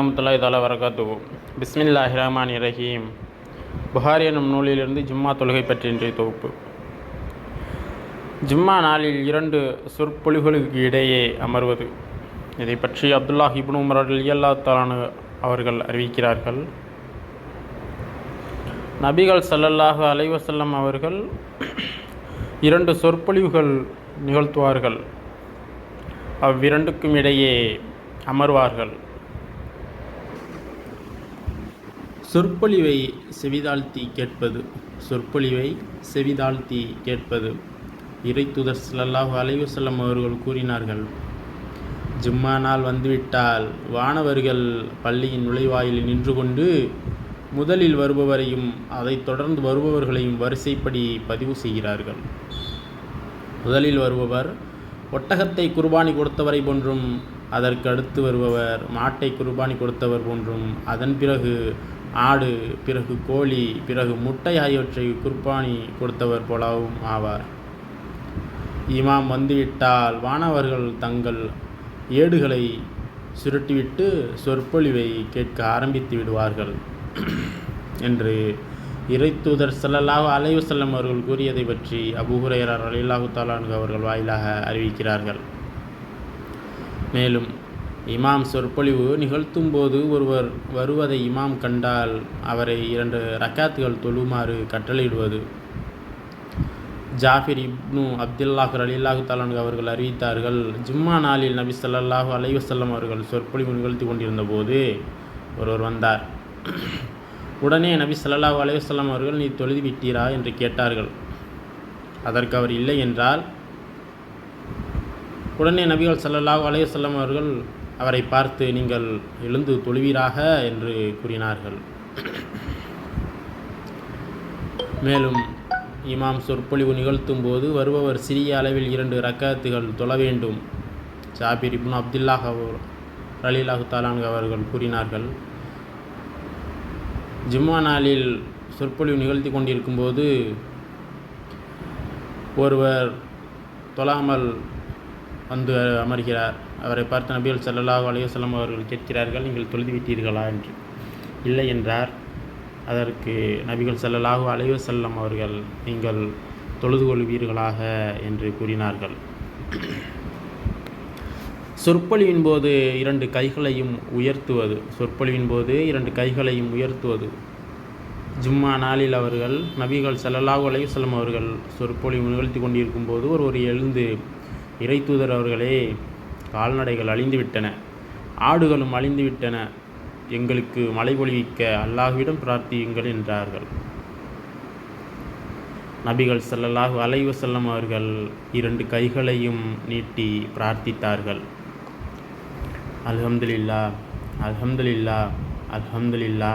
ரஹமத்துல்லாஹி தாலா வரகாத்து பிஸ்மில்லாஹி ரஹ்மான் இரஹீம் புகாரி எனும் நூலிலிருந்து ஜும்மா தொழுகை பற்றி இன்றைய தொகுப்பு. ஜும்மா நாளில் இரண்டு சொற்பொழிகளுக்கு இடையே அமர்வது. இதை பற்றி அப்துல்லாஹ் இப்னு உமர் அலியல்லா தாலானு அவர்கள் அறிவிக்கிறார்கள். நபிகள் ஸல்லல்லாஹு அலைவசல்லம் அவர்கள் இரண்டு சொற்பொழிவுகள் நிகழ்த்துவார்கள். அவ்விரண்டுக்கும் இடையே அமர்வார்கள். சொற்பொழிவை செவிதாழ்த்தி கேட்பது சொற்பொழிவை செவிதாழ்த்தி கேட்பது. இறைத்துதர் ஸல்லல்லாஹு அலைவசல்லம் அவர்கள் கூறினார்கள் ஜும்மா நாள் வந்துவிட்டால் வானவர்கள் பள்ளியின் நுழைவாயிலில் நின்று கொண்டு முதலில் வருபவரையும் அதைத் தொடர்ந்து வருபவர்களையும் வரிசைப்படி பதிவு செய்கிறார்கள். முதலில் வருபவர் ஒட்டகத்தை குர்பானி கொடுத்தவரை போன்றும் அதற்கு அடுத்து வருபவர் மாட்டை குர்பானி கொடுத்தவர் போன்றும் அதன் பிறகு ஆடு பிறகு கோழி பிறகு முட்டை ஆகியவற்றை குர்பானி கொடுத்தவர் போலவும் ஆவார். இமாம் வந்துவிட்டால் வானவர்கள் தங்கள் ஏடுகளை சுருட்டிவிட்டு சொற்பொழிவை கேட்க ஆரம்பித்து விடுவார்கள். என்று இறைத்தூதர் செல்லலாக அலைவு செல்லம் அவர்கள் கூறியதை பற்றி அபூ அலிலாஹு ரலியல்லாஹு அவர்கள் வாயிலாக அறிவிக்கிறார்கள். மேலும் இமாம் சொற்பொழிவு நிகழ்த்தும் போது ஒருவர் வருவதை இமாம் கண்டால் அவரை இரண்டு ரக்காத்துகள் தொழுமாறு கட்டளையிடுவது. ஜாஃபிர் இப்னு அப்துல்லாஹ் அலில்லாஹு தாலானு அவர்கள் அறிவித்தார்கள் ஜும்மா நாளில் நபி சல்லாஹு அலைவசல்லம் அவர்கள் சொற்பொழிவு நிகழ்த்தி கொண்டிருந்த போது ஒருவர் வந்தார். உடனே நபி சல்லாஹு அலைவசல்லம் அவர்கள் நீ தொழுது விட்டீரா என்று கேட்டார்கள். அதற்கு அவர் இல்லை என்றால் உடனே நபிகள் ஸல்லல்லாஹு அலைவசல்லம் அவர்கள் அவரை பார்த்து நீங்கள் எழுந்து தொழுவீராக என்று கூறினார்கள். மேலும் இமாம் சொற்பொழிவு நிகழ்த்தும் போது வருபவர் சிறிய அளவில் இரண்டு ரக்கத்துகள் தொழ வேண்டும். ஜாபிர் இப்னு அப்துல்லாஹ் ரலீலாஹு தாலான் அவர்கள் கூறினார்கள். ஜும்மா நாளில் சொற்பொழிவு நிகழ்த்தி கொண்டிருக்கும் போது ஒருவர் தொழாமல் வந்து அமர்கிறார். அவரை பார்த்த நபிகள் செல்லலாக அலையுசல்லம் அவர்கள் கேட்கிறார்கள் நீங்கள் தொழுது விட்டீர்களா என்று. இல்லை என்றார். அதற்கு நபிகள் செல்லலாக அலையுசல்லம் அவர்கள் நீங்கள் தொழுது கொள்வீர்களாக என்று கூறினார்கள். சொற்பொழிவின் போது இரண்டு கைகளையும் உயர்த்துவது சொற்பொழிவின் போது இரண்டு கைகளையும் உயர்த்துவது. ஜும்மா நாளில் அவர்கள் நபிகள் செல்லலாக அலையுசல்லம் அவர்கள் சொற்பொழிவு நிகழ்த்தி கொண்டிருக்கும் போது ஒருவர் எழுந்து இறை தூதர் அவர்களே கால்நடைகள் அழிந்துவிட்டன. ஆடுகளும் அழிந்துவிட்டன. எங்களுக்கு மழை பொழிவிக்க அல்லாஹ்விடம் பிரார்த்தியுங்கள் என்றார்கள். நபிகள் செல்லல்லாஹு அலைவு செல்லம் அவர்கள் இரண்டு கைகளையும் நீட்டி பிரார்த்தித்தார்கள். அல்ஹம்துலில்லா அல்ஹம்துலில்லா அல்ஹம்துலில்லா